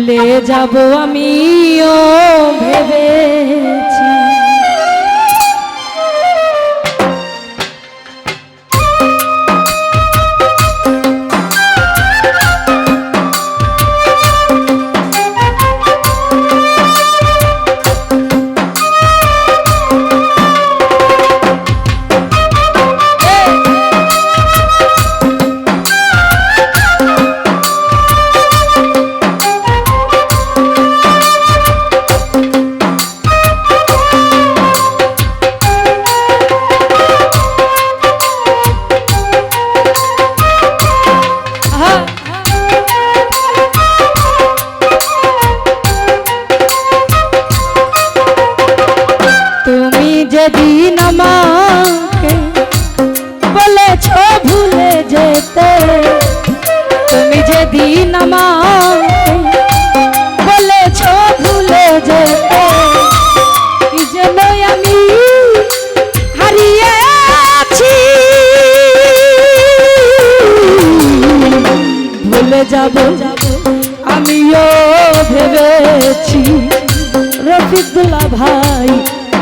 ভুলে যাব আমিও যেদিন আমাকে বলেছ ভুলে যেতে। তুমি যেদিন আমাকে বলেছ ভুলে যেতে, কি যেন আমি হারিয়ে আছি ভুলে যাব, আমিও ভেবেছি রফিকুল্লাহ ভাই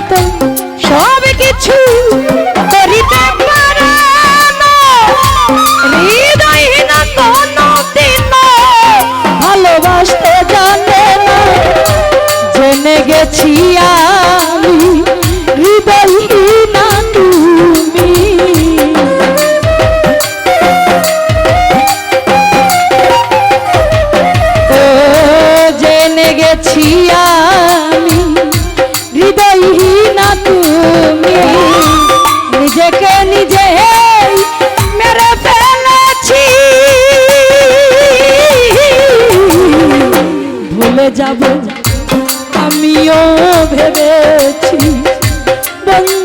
সবাই সব কিছু করিতে ভালোবাসতে জানে না। জেনে গেছি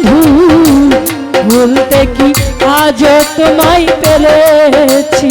বন্ধু ভুলতে কি আজও তোমায় পেরেছি।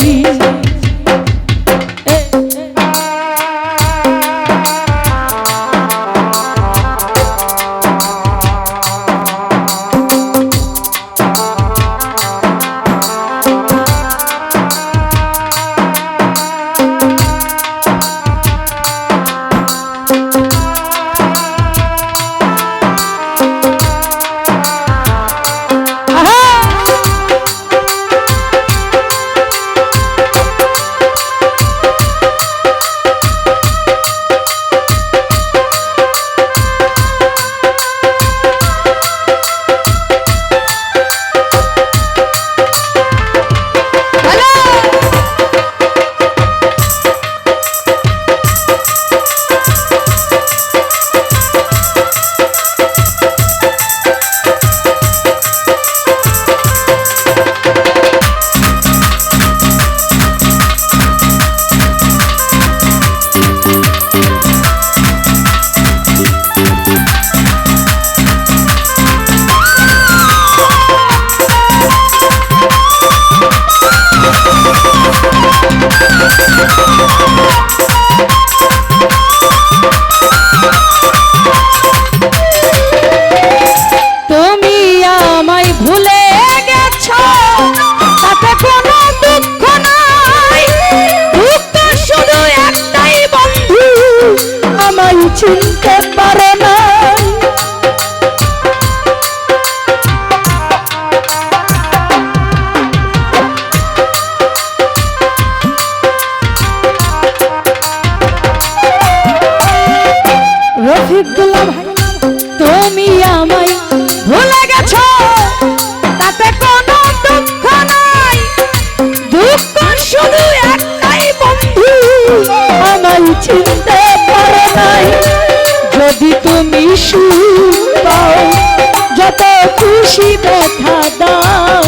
খুশি ব্যথা দাও।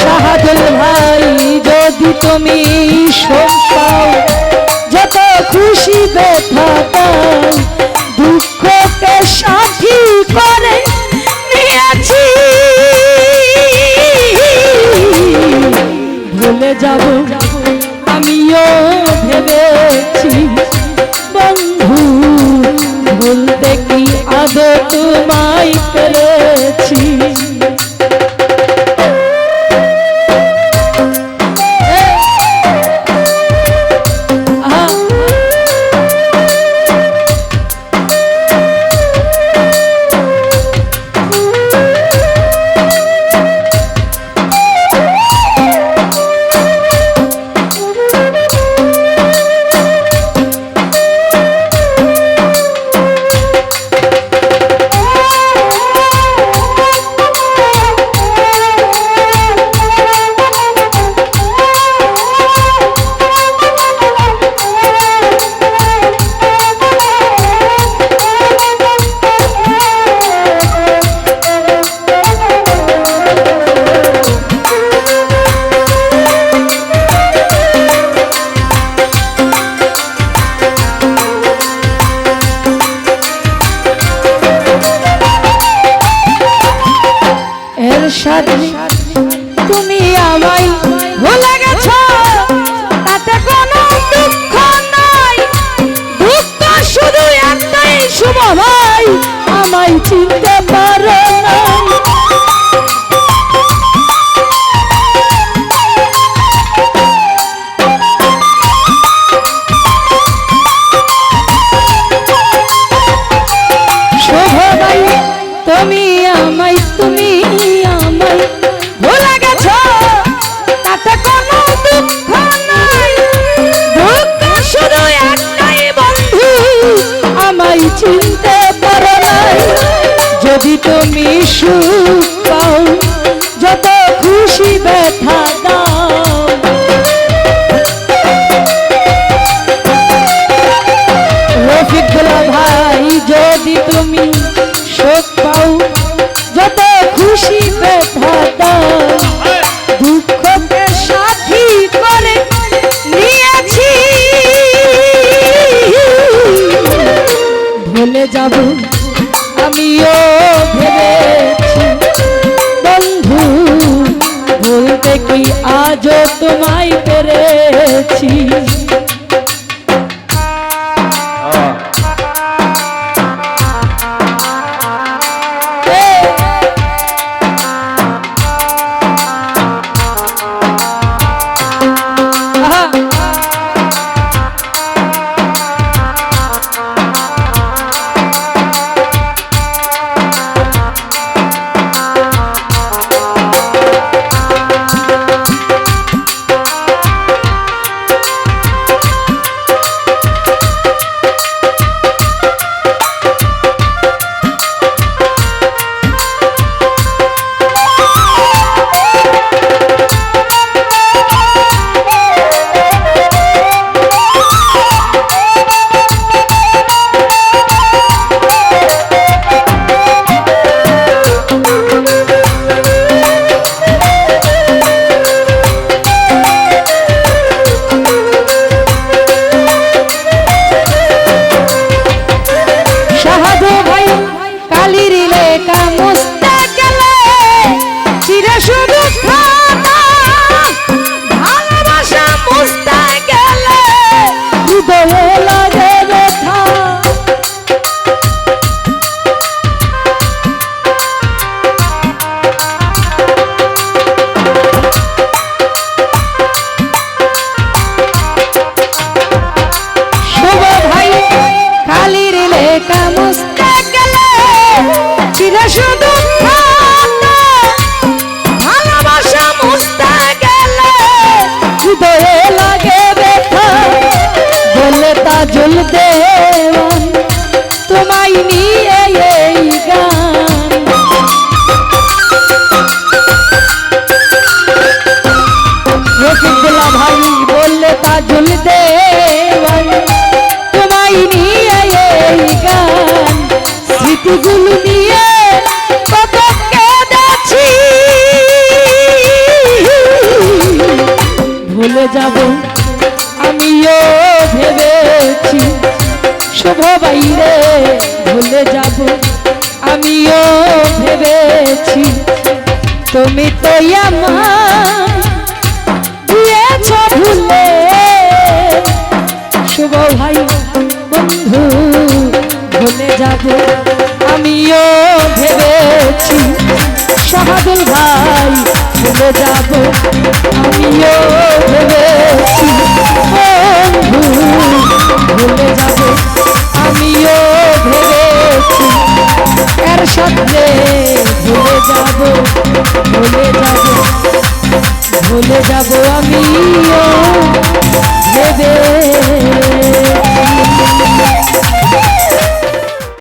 শাহাদুল ভাই, যদি তুমি শোকাও যত খুশি ব্যথা দাও। দুঃখকে সাথী করে নিয়েছি। ভুলে যাব সুখ পাও যত খুশি ব্যথা দাও। রফিক ভাই যদি তুমি আমি আজও তোমায় পেরেছি। pecamos. দেওয়ান তোমায় নিয়ে এই গান রফিকুল্লাহ ভাই বললে তাজুল দেওয়ান তোমায় নিয়ে এই গান স্মৃতিগুলো নিয়ে যাব শুভ বাইরে ভুলে যাব। আমিও ভেবেছি তুমি তো ভুলে। শুভ ভাই, বন্ধু, ভুলে যাব। আমিও ভেবেছি শাহাদুল ভাই, ভুলে যাব। আমিও ভেবেছি সাথে ভুলে যাব ভুলে যাব ভুলে যাব আমিও।